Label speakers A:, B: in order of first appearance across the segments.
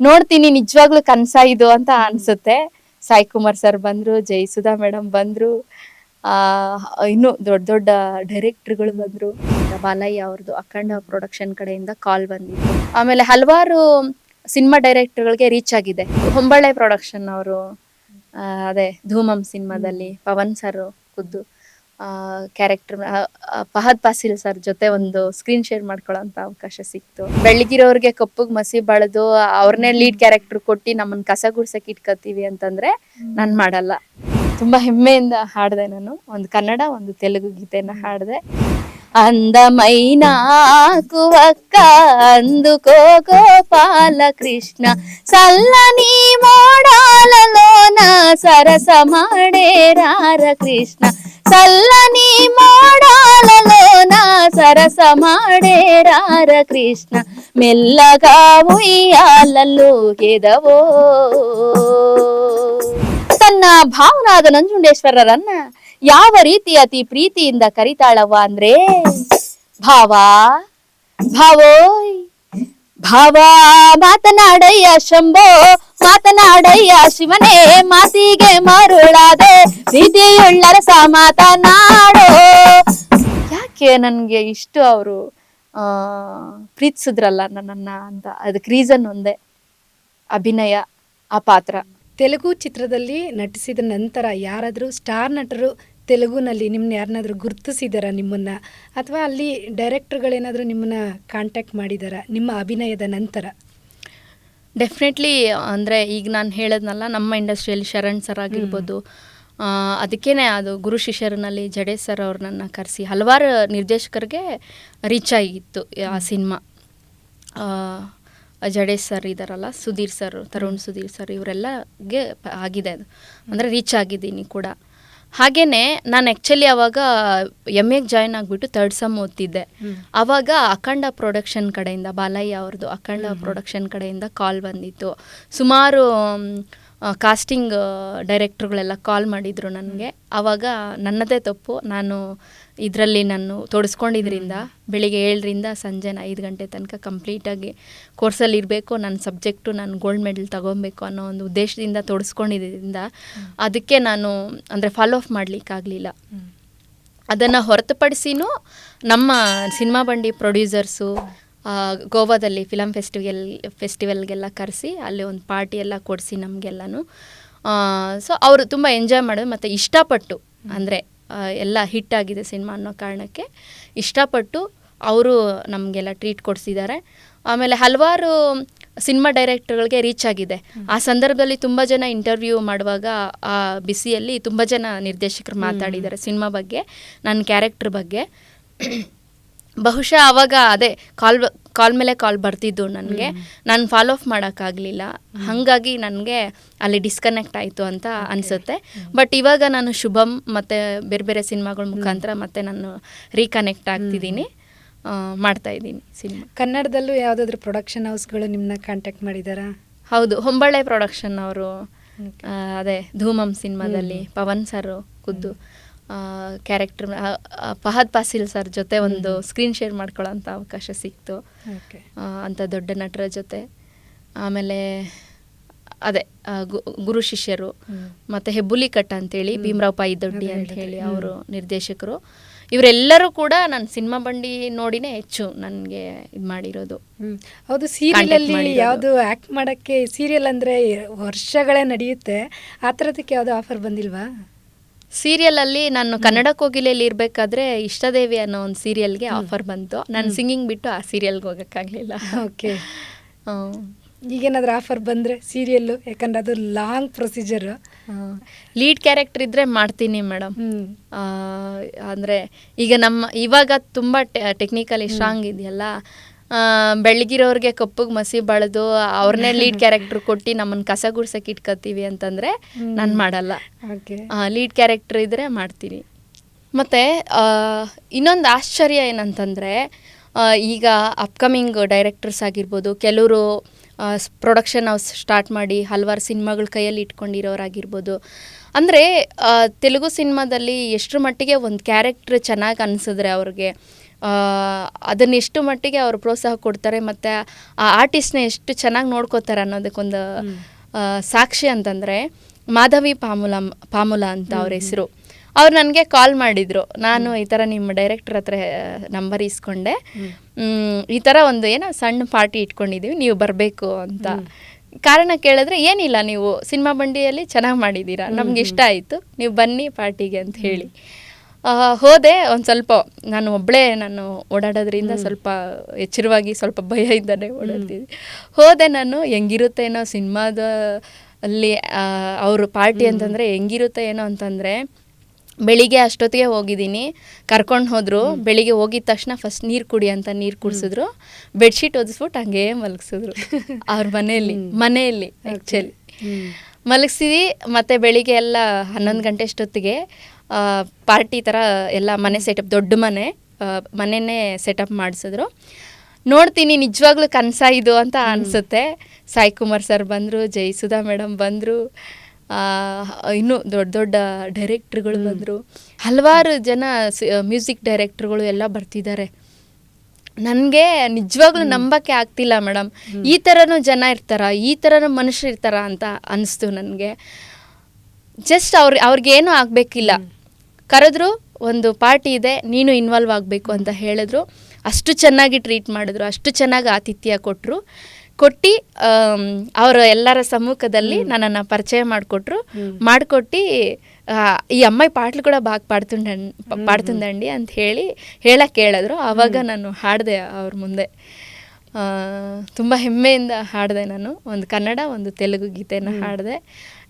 A: ನೋಡ್ತೀನಿ, ನಿಜವಾಗ್ಲೂ ಕನ್ಸ ಇದು ಅಂತ ಅನ್ಸುತ್ತೆ. ಸಾಯಿ ಕುಮಾರ್ ಸರ್ ಬಂದ್ರು ಜಯಸುಧಾ ಮೇಡಮ್ ಬಂದ್ರು, ಆ, ಇನ್ನು ದೊಡ್ಡ ದೊಡ್ಡ ಡೈರೆಕ್ಟರ್ಗಳು ಬಂದ್ರು. ಬಾಲಯ್ಯ ಅವ್ರದ್ದು ಅಖಂಡ ಪ್ರೊಡಕ್ಷನ್ ಕಡೆಯಿಂದ ಕಾಲ್ ಬಂದಿತ್ತು. ಆಮೇಲೆ ಹಲವಾರು ಸಿನಿಮಾ ಡೈರೆಕ್ಟರ್ಗಳಿಗೆ ರೀಚ್ ಆಗಿದೆ. ಹೊಂಬಳೆ ಪ್ರೊಡಕ್ಷನ್ ಅವರು ಅದೇ ಧೂಮಂ ಸಿನಿಮಾದಲ್ಲಿ ಪವನ್ ಸರ್ ಖುದ್ದು ಕ್ಯಾರೆಕ್ಟರ್ ಫಹದ್ ಪಾಸಿಲ್ ಸರ್ ಜೊತೆ ಒಂದು ಸ್ಕ್ರೀನ್ ಶೇರ್ ಮಾಡ್ಕೊಳ್ಳೋಂತ ಅವಕಾಶ ಸಿಕ್ತು ಬೆಳಗಿರೋರ್ಗೆ ಕಪ್ಪಗ್ ಮಸಿ ಬಳ್ದು ಅವ್ರನ್ನೇ ಲೀಡ್ ಕ್ಯಾರೆಕ್ಟರ್ ಕೊಟ್ಟು ನಮ್ಮನ್ನ ಕಸ ಗುಡ್ಸಕ್ ಇಟ್ಕೋತೀವಿ ಅಂತಂದ್ರೆ ನಾನ್ ಮಾಡಲ್ಲ ತುಂಬಾ ಹೆಮ್ಮೆಯಿಂದ ಹಾಡ್ದೆ ನಾನು ಒಂದು ಕನ್ನಡ ಒಂದು ತೆಲುಗು ಗೀತೆನ ಹಾಡ್ದೆ అందమైన కువక్క అందుకో గోపాల కృష్ణ చల్లని మోడాలలోన సరసమాడే రార కృష్ణ చల్లని మోడాలలోన సరసమాడే రార కృష్ణ మెల్లగా ఉయ్యాలలో ఎదవో ತನ್ನ ಭಾವನಾದ ನಂಜುಂಡೇಶ್ವರರನ್ನ ಯಾವ ರೀತಿ ಅತಿ ಪ್ರೀತಿಯಿಂದ ಕರಿತಾಳವ್ವ ಅಂದ್ರೆ ಭಾವ ಭಾವೋಯ್ ಭಾವ, ಮಾತನಾಡಯ್ಯ ಶಂಭೋ, ಮಾತನಾಡಯ್ಯ ಶಿವನೇ ಮಾತಿಗೆ ಮರುಳಾದೆ, ಪ್ರೀತಿಯುಳ್ಳರ ಸ ಮಾತನಾಡೋ ಯಾಕೆ ನನ್ಗೆ ಇಷ್ಟು ಅವರು, ಆ, ಪ್ರೀತಿಸಿದ್ರಲ್ಲ ನನ್ನನ್ನ ಅಂತ? ಅದಕ್ಕೆ ರೀಸನ್ ಒಂದೇ, ಅಭಿನಯ, ಆ ಪಾತ್ರ.
B: ತೆಲುಗು ಚಿತ್ರದಲ್ಲಿ ನಟಿಸಿದ ನಂತರ ಯಾರಾದರೂ ಸ್ಟಾರ್ ನಟರು ತೆಲುಗುನಲ್ಲಿ ನಿಮ್ಮನ್ನ ಯಾರನ್ನಾದ್ರೂ ಗುರುತಿಸಿದಾರ ನಿಮ್ಮನ್ನ? ಅಥವಾ ಅಲ್ಲಿ ಡೈರೆಕ್ಟರ್ಗಳೇನಾದರೂ ನಿಮ್ಮನ್ನ ಕಾಂಟ್ಯಾಕ್ಟ್ ಮಾಡಿದಾರ ನಿಮ್ಮ ಅಭಿನಯದ ನಂತರ?
A: ಡೆಫಿನೆಟ್ಲಿ ಅಂದರೆ ಈಗ ನಾನು ಹೇಳದ್ನಲ್ಲ ನಮ್ಮ ಇಂಡಸ್ಟ್ರಿಯಲ್ಲಿ ಶರಣ್ ಸರ್ ಆಗಿರ್ಬೋದು ಅದಕ್ಕೇ ಅದು ಗುರು ಶಿಷ್ಯರನಲ್ಲಿ ಜಡೇ ಸರ್ ಅವ್ರನ್ನ ಕರೆಸಿ ಹಲವಾರು ನಿರ್ದೇಶಕರಿಗೆ ರೀಚ್ ಆಗಿತ್ತು ಆ ಸಿನಿಮಾ. ಜಡೇಶ್ ಸರ್ ಇದ್ದಾರಲ್ಲ ಸುಧೀರ್ ಸರ್ ತರುಣ್ ಸುಧೀರ್ ಸರ್ ಇವರೆಲ್ಲಗೆ ಆಗಿದೆ ಅದು. ಅಂದರೆ ರೀಚ್ ಆಗಿದ್ದೀನಿ ಕೂಡ. ಹಾಗೆಯೇ ನಾನು ಆ್ಯಕ್ಚುಲಿ ಅವಾಗ ಎಂ ಎಗೆ ಜಾಯ್ನ್ ಆಗಿಬಿಟ್ಟು ತರ್ಡ್ ಸಮ್ ಓದ್ತಿದ್ದೆ. ಅವಾಗ ಅಖಂಡ ಪ್ರೊಡಕ್ಷನ್ ಕಡೆಯಿಂದ ಬಾಲಯ್ಯ ಅವ್ರದ್ದು ಅಖಂಡ ಪ್ರೊಡಕ್ಷನ್ ಕಡೆಯಿಂದ ಕಾಲ್ ಬಂದಿತ್ತು. ಸುಮಾರು ಕಾಸ್ಟಿಂಗ್ ಡೈರೆಕ್ಟ್ರುಗಳೆಲ್ಲ ಕಾಲ್ ಮಾಡಿದರು ನನಗೆ. ಆವಾಗ ನನ್ನದೇ ತಪ್ಪು. ನಾನು ಇದರಲ್ಲಿ ನಾನು ತೊಡಸ್ಕೊಂಡಿದ್ರಿಂದ ಬೆಳಿಗ್ಗೆ ಏಳರಿಂದ ಸಂಜೆ ಐದು ಗಂಟೆ ತನಕ ಕಂಪ್ಲೀಟಾಗಿ ಕೋರ್ಸಲ್ಲಿ ಇರಬೇಕು, ನನ್ನ ಸಬ್ಜೆಕ್ಟು ನಾನು ಗೋಲ್ಡ್ ಮೆಡಲ್ ತೊಗೊಬೇಕು ಅನ್ನೋ ಒಂದು ಉದ್ದೇಶದಿಂದ ತೊಡಸ್ಕೊಂಡಿದ್ದರಿಂದ ಅದಕ್ಕೆ ನಾನು ಅಂದರೆ ಫಾಲೋ ಆಫ್ ಮಾಡಲಿಕ್ಕಾಗಲಿಲ್ಲ. ಅದನ್ನು ಹೊರತುಪಡಿಸಿನೂ ನಮ್ಮ ಸಿನಿಮಾ ಬಂಡಿ ಪ್ರೊಡ್ಯೂಸರ್ಸು ಗೋವಾದಲ್ಲಿ ಫಿಲಮ್ ಫೆಸ್ಟಿವಲ್, ಫೆಸ್ಟಿವಲ್ಗೆಲ್ಲ ಕರೆಸಿ ಅಲ್ಲಿ ಒಂದು ಪಾರ್ಟಿ ಎಲ್ಲ ಕೊಡಿಸಿ ನಮಗೆಲ್ಲನೂ. ಸೊ ಅವರು ತುಂಬ ಎಂಜಾಯ್ ಮಾಡೋದು ಮತ್ತು ಇಷ್ಟಪಟ್ಟು, ಅಂದರೆ ಎಲ್ಲ ಹಿಟ್ಟಾಗಿದೆ ಆಗಿದೆ ಸಿನಿಮಾ ಅನ್ನೋ ಕಾರಣಕ್ಕೆ. ಇಷ್ಟಪಟ್ಟು ಅವರು ನಮಗೆಲ್ಲ ಟ್ರೀಟ್ ಕೊಡಿಸಿದ್ದಾರೆ. ಆಮೇಲೆ ಹಲವಾರು ಸಿನಿಮಾ ಡೈರೆಕ್ಟರ್ಗಳಿಗೆ ರೀಚ್ ಆಗಿದೆ. ಆ ಸಂದರ್ಭದಲ್ಲಿ ತುಂಬ ಜನ ಇಂಟರ್ವ್ಯೂ ಮಾಡುವಾಗ ಆ ಬಿಸಿಯಲ್ಲಿ ತುಂಬ ಜನ ನಿರ್ದೇಶಕರು ಮಾತಾಡಿದ್ದಾರೆ ಸಿನಿಮಾ ಬಗ್ಗೆ ನನ್ನ ಕ್ಯಾರೆಕ್ಟರ್ ಬಗ್ಗೆ. ಬಹುಶಃ ಆವಾಗ ಅದೇ ಕಾಲ್ ಕಾಲ್ ಮೇಲೆ ಕಾಲ್ ಬರ್ತಿದ್ದು ನನಗೆ. ನಾನು ಫಾಲೋ ಅಪ್ ಮಾಡೋಕ್ಕಾಗಲಿಲ್ಲ. ಹಾಗಾಗಿ ನನಗೆ ಅಲ್ಲಿ ಡಿಸ್ಕನೆಕ್ಟ್ ಆಯಿತು ಅಂತ ಅನಿಸುತ್ತೆ. ಬಟ್ ಇವಾಗ ನಾನು ಶುಭಂ ಮತ್ತು ಬೇರೆ ಬೇರೆ ಸಿನಿಮಾಗಳ ಮುಖಾಂತರ ಮತ್ತೆ ನಾನು ರೀಕನೆಕ್ಟ್ ಆಗ್ತಿದ್ದೀನಿ. ಮಾಡ್ತಾ ಇದ್ದೀನಿ ಸಿನಿಮಾ.
B: ಕನ್ನಡದಲ್ಲೂ ಯಾವುದಾದ್ರೂ ಪ್ರೊಡಕ್ಷನ್ ಹೌಸ್ಗಳು ನಿಮ್ಮನ್ನ ಕಾಂಟ್ಯಾಕ್ಟ್ ಮಾಡಿದಾರಾ?
A: ಹೌದು ಹೊಂಬಳೆ ಪ್ರೊಡಕ್ಷನ್ ಅವರು ಅದೇ ಧೂಮಂ ಸಿನಿಮಾದಲ್ಲಿ ಪವನ್ ಸರ್ ಖುದ್ದು ಕ್ಯಾರೆಕ್ಟರ್ ಫಹದ್ ಪಾಸಿಲ್ ಸರ್ ಜೊತೆ ಒಂದು ಸ್ಕ್ರೀನ್ ಶೇರ್ ಮಾಡ್ಕೊಳ್ಳೋಂಥ ಅವಕಾಶ ಸಿಕ್ತು. ಅಂಥ ದೊಡ್ಡ ನಟರ ಜೊತೆ. ಆಮೇಲೆ ಅದೇ ಗುರು ಶಿಷ್ಯರು. ಮತ್ತು ಹೆಬ್ಬುಲಿ ಕಟ್ಟ ಅಂತೇಳಿ ಭೀಮರಾವ್ ಪಾಯಿ ದೊಡ್ಡಿ ಅಂತ ಹೇಳಿ ಅವರು ನಿರ್ದೇಶಕರು. ಇವರೆಲ್ಲರೂ ಕೂಡ ನಾನು ಸಿನಿಮಾ ಬಂಡಿ ನೋಡಿನೇ ಹೆಚ್ಚು ನನಗೆ ಇದು ಮಾಡಿರೋದು.
B: ಹೌದು ಸೀರಿಯಲ್
A: ಅಲ್ಲಿ
B: ಯಾವುದು ಆ್ಯಕ್ಟ್ ಮಾಡೋಕ್ಕೆ ಸೀರಿಯಲ್ ಅಂದರೆ ವರ್ಷಗಳೇ ನಡೆಯುತ್ತೆ. ಆ ಥರದಕ್ಕೆ ಯಾವುದು ಆಫರ್ ಬಂದಿಲ್ವಾ?
A: ಸೀರಿಯಲಲ್ಲಿ ನಾನು ಕನ್ನಡ ಕೋಗಿಲೆಯಲ್ಲಿ ಇರಬೇಕಾದ್ರೆ ಇಷ್ಟದೇವಿ ಅನ್ನೋ ಒಂದು ಸೀರಿಯಲ್ಗೆ ಆಫರ್ ಬಂತು. ನಾನು ಸಿಂಗಿಂಗ್ ಬಿಟ್ಟು ಆ ಸೀರಿಯಲ್ಗೆ ಹೋಗೋಕ್ಕಾಗಲಿಲ್ಲ.
B: ಓಕೆ. ಈಗೇನಾದ್ರೂ ಆಫರ್ ಬಂದರೆ ಸೀರಿಯಲ್ಲು ಯಾಕಂದ್ರೆ ಅದು ಲಾಂಗ್ ಪ್ರೊಸೀಜರ್
A: ಲೀಡ್ ಕ್ಯಾರೆಕ್ಟರ್ ಇದ್ರೆ ಮಾಡ್ತೀನಿ ಮೇಡಮ್. ಅಂದರೆ ಈಗ ನಮ್ಮ ಇವಾಗ ತುಂಬ ಟೆಕ್ನಿಕಲಿ ಸ್ಟ್ರಾಂಗ್ ಇದೆಯಲ್ಲ ಬೆಳಗಿರೋರ್ಗೆ ಕಪ್ಪಗೆ ಮಸಿ ಬಳ್ದು ಅವ್ರನ್ನೇ ಲೀಡ್ ಕ್ಯಾರೆಕ್ಟರ್ ಕೊಟ್ಟು ನಮ್ಮನ್ನು ಕಸ ಗುಡ್ಸಕ್ಕೆ ಇಟ್ಕೋತೀವಿ ಅಂತಂದರೆ ನಾನು ಮಾಡಲ್ಲ. ಲೀಡ್ ಕ್ಯಾರೆಕ್ಟರ್ ಇದ್ದರೆ ಮಾಡ್ತೀನಿ. ಮತ್ತು ಇನ್ನೊಂದು ಆಶ್ಚರ್ಯ ಏನಂತಂದರೆ ಈಗ ಅಪ್ಕಮಿಂಗ್ ಡೈರೆಕ್ಟರ್ಸ್ ಆಗಿರ್ಬೋದು ಕೆಲವರು ಪ್ರೊಡಕ್ಷನ್ ಹೌಸ್ ಸ್ಟಾರ್ಟ್ ಮಾಡಿ ಹಲವಾರು ಸಿನಿಮಾಗಳ ಕೈಯಲ್ಲಿ ಇಟ್ಕೊಂಡಿರೋರಾಗಿರ್ಬೋದು. ಅಂದರೆ ತೆಲುಗು ಸಿನಿಮಾದಲ್ಲಿ ಎಷ್ಟರ ಮಟ್ಟಿಗೆ ಒಂದು ಕ್ಯಾರೆಕ್ಟ್ರ್ ಚೆನ್ನಾಗಿ ಅನಿಸಿದ್ರೆ ಅವ್ರಿಗೆ ಅದನ್ನ ಎಷ್ಟು ಮಟ್ಟಿಗೆ ಅವರು ಪ್ರೋತ್ಸಾಹ ಕೊಡ್ತಾರೆ ಮತ್ತು ಆ ಆರ್ಟಿಸ್ಟ್ನ ಎಷ್ಟು ಚೆನ್ನಾಗಿ ನೋಡ್ಕೋತಾರೆ ಅನ್ನೋದಕ್ಕೊಂದು ಸಾಕ್ಷಿ ಅಂತಂದರೆ ಮಾಧವಿ ಪಾಮುಲ ಪಾಮುಲ ಅಂತ ಅವ್ರ ಹೆಸರು. ಅವ್ರು ನನಗೆ ಕಾಲ್ ಮಾಡಿದರು. ನಾನು ಈ ಥರ ನಿಮ್ಮ ಡೈರೆಕ್ಟರ್ ಹತ್ರ ನಂಬರ್ ಇಸ್ಕೊಂಡೆ. ಈ ಥರ ಒಂದು ಏನೋ ಸಣ್ಣ ಪಾರ್ಟಿ ಇಟ್ಕೊಂಡಿದ್ದೀವಿ ನೀವು ಬರಬೇಕು ಅಂತ. ಕಾರಣ ಕೇಳಿದ್ರೆ ಏನಿಲ್ಲ ನೀವು ಸಿನಿಮಾ ಬಂಡಿಯಲ್ಲಿ ಚೆನ್ನಾಗಿ ಮಾಡಿದ್ದೀರಾ ನಮ್ಗೆ ಇಷ್ಟ ಆಯಿತು. ನೀವು ಬನ್ನಿ ಪಾರ್ಟಿಗೆ ಅಂತ ಹೇಳಿ. ಹೋದೆ ಒಂದು ಸ್ವಲ್ಪ ನಾನು ಒಬ್ಬಳೇ ನಾನು ಓಡಾಡೋದ್ರಿಂದ ಸ್ವಲ್ಪ ಎಚ್ಚರವಾಗಿ ಸ್ವಲ್ಪ ಭಯ ಇದ್ದಾನೆ ಓಡಾಡ್ತೀನಿ ಹೋದೆ ನಾನು ಹೆಂಗಿರುತ್ತೆ ಏನೋ ಸಿನಿಮಾದ ಅಲ್ಲಿ ಅವರು ಪಾರ್ಟಿ ಅಂತಂದರೆ ಹೆಂಗಿರುತ್ತೆ ಏನೋ ಅಂತಂದರೆ ಬೆಳಿಗ್ಗೆ ಅಷ್ಟೊತ್ತಿಗೆ ಹೋಗಿದ್ದೀನಿ. ಕರ್ಕೊಂಡು ಹೋದರು ಬೆಳಿಗ್ಗೆ ಹೋಗಿದ ತಕ್ಷಣ ಫಸ್ಟ್ ನೀರು ಕುಡಿ ಅಂತ ನೀರು ಕುಡಿಸಿದ್ರು. ಬೆಡ್ಶೀಟ್ ಒದಿಸ್ಬಿಟ್ಟು ಹಂಗೆ ಮಲಗಿಸಿದ್ರು. ಅವ್ರ ಮನೆಯಲ್ಲಿ ಮನೆಯಲ್ಲಿ ಆ್ಯಕ್ಚುಲಿ ಮಲಗಿಸಿದಿ ಮತ್ತು ಬೆಳಿಗ್ಗೆ ಎಲ್ಲ ಹನ್ನೊಂದು ಗಂಟೆ ಅಷ್ಟೊತ್ತಿಗೆ ಪಾರ್ಟಿ ಥರ ಎಲ್ಲ ಮನೆ ಸೆಟಪ್ ದೊಡ್ಡ ಮನೆ ಮನೆಯೇ ಮನೆನೇ ಸೆಟಪ್ ಮಾಡಿಸಿದ್ರು. ನೋಡ್ತೀನಿ ನಿಜವಾಗ್ಲೂ ಕನಸ ಇದು ಅಂತ ಅನಿಸುತ್ತೆ. ಸಾಯಿ ಕುಮಾರ್ ಸರ್ ಬಂದರು ಜಯಸುಧಾ ಮೇಡಮ್ ಬಂದರು ಇನ್ನೂ ದೊಡ್ಡ ದೊಡ್ಡ ಡೈರೆಕ್ಟ್ರುಗಳು ಬಂದರು. ಹಲವಾರು ಜನ ಮ್ಯೂಸಿಕ್ ಡೈರೆಕ್ಟ್ರುಗಳು ಎಲ್ಲ ಬರ್ತಿದ್ದಾರೆ. ನನಗೆ ನಿಜವಾಗ್ಲೂ ನಂಬಕ್ಕೆ ಆಗ್ತಿಲ್ಲ ಮೇಡಮ್. ಈ ಥರನೂ ಜನ ಇರ್ತಾರ ಈ ಥರನೂ ಮನುಷ್ಯರು ಇರ್ತಾರ ಅಂತ ಅನಿಸ್ತು ನನಗೆ. ಜಸ್ಟ್ ಅವ್ರ ಅವ್ರಿಗೇನು ಆಗಬೇಕಿಲ್ಲ. ಕರೆದ್ರು ಒಂದು ಪಾರ್ಟಿ ಇದೆ ನೀನು ಇನ್ವಾಲ್ವ್ ಆಗಬೇಕು ಅಂತ ಹೇಳಿದ್ರು. ಅಷ್ಟು ಚೆನ್ನಾಗಿ ಟ್ರೀಟ್ ಮಾಡಿದ್ರು ಅಷ್ಟು ಚೆನ್ನಾಗಿ ಆತಿಥ್ಯ ಕೊಟ್ಟರು ಕೊಟ್ಟು ಅವರ ಎಲ್ಲರ ಸಮ್ಮುಖದಲ್ಲಿ ನನ್ನನ್ನು ಪರಿಚಯ ಮಾಡಿಕೊಟ್ರು. ಮಾಡಿಕೊಟ್ಟು ಈ ಅಮ್ಮಾಯಿ ಪಾಟ್ಲು ಕೂಡ ಬಾಕ್ పాడుతుండ ಪಾಡ್ತುಂದಂಡಿ ಅಂತ ಹೇಳಿ ಹೇಳಕ್ಕೆ ಹೇಳಿದ್ರು ಆವಾಗ ನಾನು ಹಾಡಿದೆ ಅವ್ರ ಮುಂದೆ. ತುಂಬ ಹೆಮ್ಮೆಯಿಂದ ಹಾಡಿದೆ ನಾನು. ಒಂದು ಕನ್ನಡ ಒಂದು ತೆಲುಗು ಗೀತೆನ ಹಾಡಿದೆ.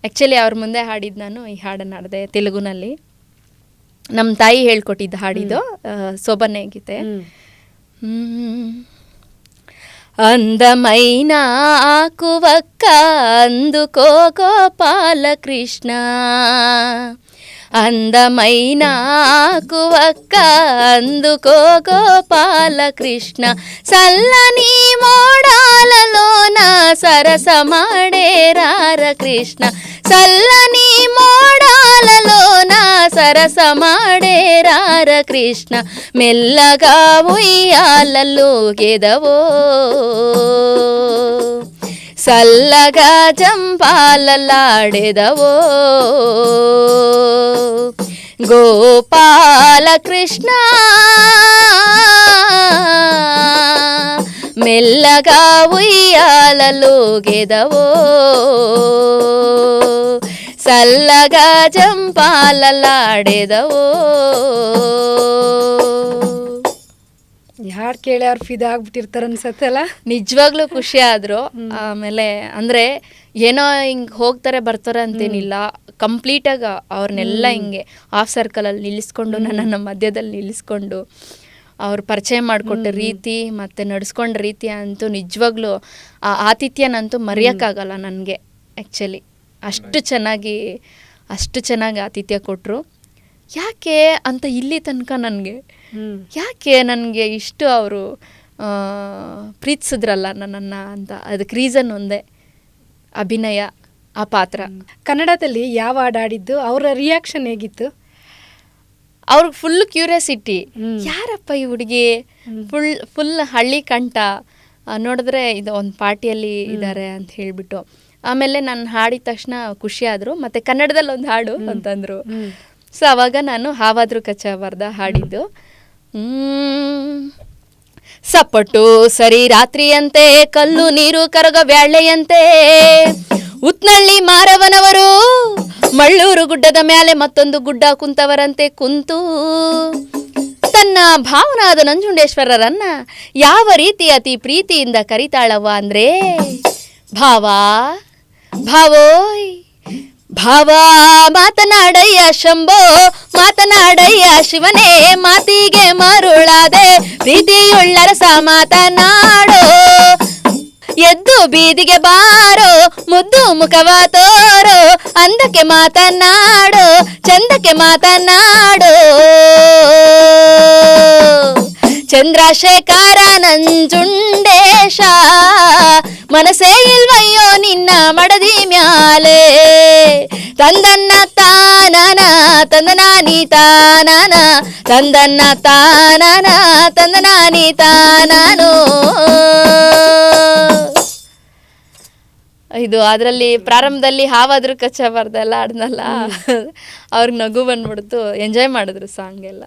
A: ಆ್ಯಕ್ಚುಲಿ ಅವ್ರ ಮುಂದೆ ಹಾಡಿದ್ದು ನಾನು ಈ ಹಾಡನ್ನು ಹಾಡಿದೆ ತೆಲುಗುನಲ್ಲಿ. ನಮ್ಮ ತಾಯಿ ಹೇಳ್ಕೊಟ್ಟಿದ್ದು ಹಾಡಿದ್ದು ಸೋಬನೆ ಗೀತೆ. అందమైన ఆకువక్క అందుకో గోపాలకృష్ణ అందమైన ఆకువక్క అందుకో గోపాలకృష్ణ చల్లని మోడాలలోన సరసమాడే రార కృష్ణ. చల్లని మోడాలలోన సరసమాడే రార కృష్ణ. మెల్లగా ఉయ్యాలలో గెదవో. సల్లగా చల్లగా గోపాల కృష్ణ మెల్లగా ఉయ్యాలలోగెదవో సల్లగా
B: చంపాలలాడెదవో ಹಾಡು ಕೇಳಿ ಅವ್ರು ಫಿದಾ ಆಗ್ಬಿಟ್ಟಿರ್ತಾರ ಅನ್ಸತ್ತಲ್ಲ?
A: ನಿಜವಾಗ್ಲೂ ಖುಷಿ ಆದ್ರು. ಆಮೇಲೆ ಅಂದ್ರೆ ಏನೋ ಹಿಂಗ್ ಹೋಗ್ತಾರೆ ಬರ್ತಾರೆ ಅಂತೇನಿಲ್ಲ. ಕಂಪ್ಲೀಟಾಗಿ ಅವ್ರನ್ನೆಲ್ಲ ಹಿಂಗೆ ಆಫ್ ಸರ್ಕಲ್ ಅಲ್ಲಿ ನಿಲ್ಲಿಸ್ಕೊಂಡು ನನ್ನ ಮಧ್ಯದಲ್ಲಿ ನಿಲ್ಲಿಸ್ಕೊಂಡು ಅವ್ರು ಪರಿಚಯ ಮಾಡಿಕೊಟ್ಟ ರೀತಿ ಮತ್ತೆ ನಡ್ಸ್ಕೊಂಡ ರೀತಿ ಅಂತೂ ನಿಜವಾಗ್ಲೂ ಆ ಆತಿಥ್ಯನಂತೂ ಮರೆಯೋಕ್ಕಾಗಲ್ಲ ನನಗೆ ಆ್ಯಕ್ಚುಲಿ ಅಷ್ಟು ಚೆನ್ನಾಗಿ ಅಷ್ಟು ಚೆನ್ನಾಗಿ ಆತಿಥ್ಯ ಕೊಟ್ಟರು ಯಾಕೆ ಅಂತ ಇಲ್ಲಿ ತನಕ ನನಗೆ? ಯಾಕೆ ನನಗೆ ಇಷ್ಟು ಅವರು ಪ್ರೀತಿಸಿದ್ರಲ್ಲ ನನ್ನನ್ನು ಅಂತ? ಅದಕ್ಕೆ ರೀಸನ್ ಒಂದೇ. ಅಭಿನಯ ಆ ಪಾತ್ರ.
B: ಕನ್ನಡದಲ್ಲಿ ಯಾವ ಹಾಡಾಡಿದ್ದು ಅವರ ರಿಯಾಕ್ಷನ್ ಹೇಗಿತ್ತು?
A: ಅವ್ರಿಗೆ ಫುಲ್ ಕ್ಯೂರಿಯಾಸಿಟಿ. ಯಾರಪ್ಪ ಈ ಹುಡುಗಿ? ಫುಲ್ ಫುಲ್ ಹಳ್ಳಿ ಕಂಠ. ನೋಡಿದ್ರೆ ಇದು ಒಂದು ಪಾರ್ಟಿಯಲ್ಲಿ ಇದ್ದಾರೆ ಅಂತ ಹೇಳಿಬಿಟ್ಟು. ಆಮೇಲೆ ನಾನು ಹಾಡಿದ ತಕ್ಷಣ ಖುಷಿ ಆದರು. ಮತ್ತು ಕನ್ನಡದಲ್ಲಿ ಒಂದು ಹಾಡು ಅಂತಂದರು. ಸೊ ಅವಾಗ ನಾನು ಹಾವಾದ್ರು ಕಚ್ಚಬಾರ್ದ ಹಾಡಿದ್ದು. ಸಪ್ಪಟ್ಟು ಸರಿ ರಾತ್ರಿಯಂತೆ, ಕಲ್ಲು ನೀರು ಕರಗ ವ್ಯಾಳೆಯಂತೆ ಉತ್ನಳ್ಳಿ ಮಾರವನವರು, ಮಳ್ಳೂರು ಗುಡ್ಡದ ಮೇಲೆ ಮತ್ತೊಂದು ಗುಡ್ಡ ಕುಂತವರಂತೆ ಕುಂತು. ತನ್ನ ಭಾವನಾದ ನಂಜುಂಡೇಶ್ವರರನ್ನ ಯಾವ ರೀತಿ ಅತಿ ಪ್ರೀತಿಯಿಂದ ಕರಿತಾಳವ್ವ ಅಂದ್ರೆ, ಭಾವ, ಭಾವೋಯ್. ಭಾವ, ಮಾತನಾಡಯ್ಯ ಶಂಭೋ, ಮಾತನಾಡಯ್ಯ ಶಿವನೇ, ಮಾತಿಗೆ ಮರುಳಾದೆ ಪ್ರೀತಿಯುಳ್ಳರಸ ಮಾತನಾಡೋ. ಎದ್ದು ಬೀದಿಗೆ ಬಾರೋ, ಮುದ್ದು ಮುಖವ ತೋರೋ, ಅಂದಕ್ಕೆ ಮಾತನಾಡೋ, ಚಂದಕ್ಕೆ ಮಾತನಾಡೋ. ಚಂದ್ರಶೇಖರ ನಂಜುಂಡೇಶ ಮನಸೇ ಇಲ್ವಯ್ಯೋ ನಿನ್ನ ಮಡದಿ ಮ್ಯಾಲೆ ತಂದನ್ನ ತಾನನ ತಂದನ ತಾನನ ತಂದನ್ನ ತಾನನ ತಂದನ ತಾನನು. ಇದು ಅದರಲ್ಲಿ ಪ್ರಾರಂಭದಲ್ಲಿ ಹಾವಾದ್ರೂ ಕಚ್ಚಬಾರ್ದೆಲ್ಲ ಆಡ್ನಲ್ಲ ಅವ್ರಿಗೆ ನಗು ಬಂದ್ಬಿಡ್ತು ಎಂಜಾಯ್ ಮಾಡಿದ್ರು ಸಾಂಗ್ ಎಲ್ಲ.